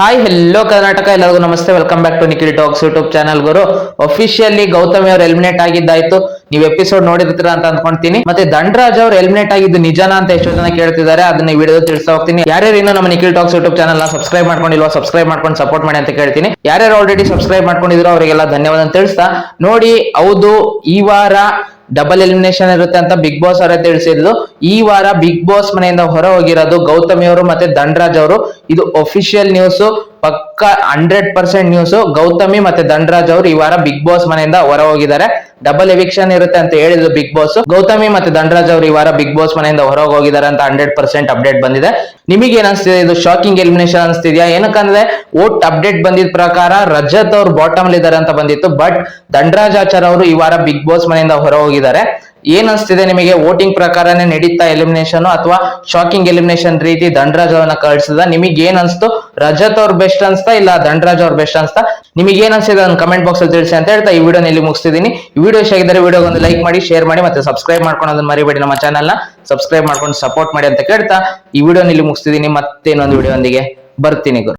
Hi hello Karnataka ಎಲ್ಲರಿಗೂ ನಮಸ್ತೆ. Welcome back to Nikhil talks YouTube channel Guru officially Gautami ಅವರು eliminate ಆಗಿದ್ದಾಯ್ತು. ನೀವು ಎಪಿಸೋಡ್ ನೋಡಿರ್ತೀರ ಅಂತ ಅನ್ಕೊಂತೀನಿ. ಮತ್ತೆ ದಂಡರಾಜ್ ಅವರು ಎಲಿಮಿನೇಟ್ ಆಗಿದ್ದು ನಿಜಾನ ಅಂತ ಎಷ್ಟೋ ಜನ ಕೇಳ್ತಿದ್ದಾರೆ. ಅದನ್ನ ವಿಡಿಯೋ ತಿಳಿಸ್ತಾ ಹೋಗ್ತೀನಿ. ಯಾರ್ಯಾರು ಇನ್ನು ನಮ್ಮ Nikhil talks YouTube channel subscribe ಮಾಡ್ಕೊಂಡಿಲ್ವ subscribe ಮಾಡ್ಕೊಂಡು ಸಪೋರ್ಟ್ ಮಾಡಿ ಅಂತ ಕೇಳ್ತೀನಿ. ಯಾರ್ಯಾರು ಆಲ್ರೆಡಿ ಸಬ್ಸ್ಕ್ರೈಬ್ ಮಾಡ್ಕೊಂಡಿದ್ರು ಅವರಿಗೆಲ್ಲ ಧನ್ಯವಾದ ತಿಳಿಸ್ತಾ. ನೋಡಿ, ಹೌದು, ಈ ವಾರ ಡಬಲ್ ಎಲಿಮಿನೇಷನ್ ಇರುತ್ತೆ ಅಂತ ಬಿಗ್ ಬಾಸ್ ಅವರೇ ತಿಳಿಸಿದ್ಲು ಈ ವಾರ ಬಿಗ್ ಬಾಸ್ ಮನೆಯಿಂದ ಹೊರ ಹೋಗಿರೋದು ಗೌತಮಿ ಅವರು ಮತ್ತೆ ದಂಡರಾಜ್ ಅವರು. ಇದು ಅಫಿಷಿಯಲ್ ನ್ಯೂಸ್ ಪಕ್ಕ ಹಂಡ್ರೆಡ್ ಪರ್ಸೆಂಟ್ ನ್ಯೂಸ್ ಗೌತಮಿ ಮತ್ತೆ ದಂಡರಾಜ್ ಅವರು ಈ ವಾರ ಬಿಗ್ ಬಾಸ್ ಮನೆಯಿಂದ ಹೊರ ಹೋಗಿದ್ದಾರೆ ಡಬಲ್ ಎವಿಕ್ಷನ್ ಇರುತ್ತೆ ಅಂತ ಹೇಳಿದ್ರು ಬಿಗ್ ಬಾಸ್ ಗೌತಮಿ ಮತ್ತೆ ದಂಡರಾಜ್ ಅವರು ಈ ವಾರ ಬಿಗ್ ಬಾಸ್ ಮನೆಯಿಂದ ಹೊರ ಹೋಗಿದ್ದಾರೆ ಅಂತ ಹಂಡ್ರೆಡ್ ಪರ್ಸೆಂಟ್ ಅಪ್ಡೇಟ್ ಬಂದಿದೆ. ನಿಮಗೆ ಏನಿಸ್ತಿದೆ ಇದು ಶಾಕಿಂಗ್ ಎಲಿಮಿನೇಷನ್ ಅನಿಸ್ತಿದ್ಯಾ? ಏನಕ್ಕಂದ್ರೆ ಓಟ್ ಅಪ್ಡೇಟ್ ಬಂದಿದ ಪ್ರಕಾರ ರಜತ್ ಅವ್ರು ಬಾಟಮ್ ಇದ್ದಾರೆ ಅಂತ ಬಂದಿತ್ತು. ಬಟ್ ದಂಡರಾಜಾಚಾರ್ ಅವರು ಈ ವಾರ ಬಿಗ್ ಬಾಸ್ ಮನೆಯಿಂದ ಹೊರ ಹೋಗಿದ್ದಾರೆ ಏನ್ ಅನ್ಸ್ತಿದೆ ನಿಮಗೆ? ವೋಟಿಂಗ್ ಪ್ರಕಾರನೇ ನಡೀತಾ ಎಲಿಮಿನೇಷನ್ ಅಥವಾ ಶಾಕಿಂಗ್ ಎಲಿಮಿನೇಷನ್ ರೀತಿ ದಂಡರಾಜ್ ಅವ್ರನ್ನ ಕಳ್ಸಿದ ನಿಮಗೆ ಏನ್ ಅನ್ಸ್ತು? ರಜತ್ ಅವ್ರ ಬೆಸ್ಟ್ ಅನ್ಸ್ತಾ ಇಲ್ಲ ದಂಡರಾಜ್ ಅವ್ರ ಬೆಸ್ಟ್ ಅನ್ಸ್ತಾ? ನಿಮಗೆ ಏನ್ ಅನ್ಸಿದೆ ಅದನ್ನ ಕಮೆಂಟ್ ಬಾಕ್ಸ್ ಅಲ್ಲಿ ತಿಳಿಸಿ ಅಂತ ಹೇಳ್ತಾ ಈ ವಿಡಿಯೋ ಇಲ್ಲಿ ಮುಗಿಸ್ತಿದ್ದೀನಿ ವಿಡಿಯೋ ಇಷ್ಟ ವಿಡಿಯೋ ಒಂದು ಲೈಕ್ ಮಾಡಿ ಶೇರ್ ಮಾಡಿ ಮತ್ತೆ ಸಬ್ಸ್ಕ್ರೈಬ್ ಮಾಡ್ಕೊಂಡು ಅದನ್ನ ಮರಿಬೇಡಿ ನಮ್ಮ ಚಾನಲ್ನ. ಸಬ್ಸ್ಕ್ರೈಬ್ ಮಾಡ್ಕೊಂಡು ಸಪೋರ್ಟ್ ಮಾಡಿ ಅಂತ ಕೇಳ್ತಾ ಈ ವಿಡಿಯೋ ಇಲ್ಲಿ ಮುಗಿಸ್ತಿದ್ದೀನಿ ಮತ್ತೆ ಇನ್ನೊಂದು ವಿಡಿಯೋ ಒಂದಿಗೆ ಬರ್ತೀನಿ ಗುರು.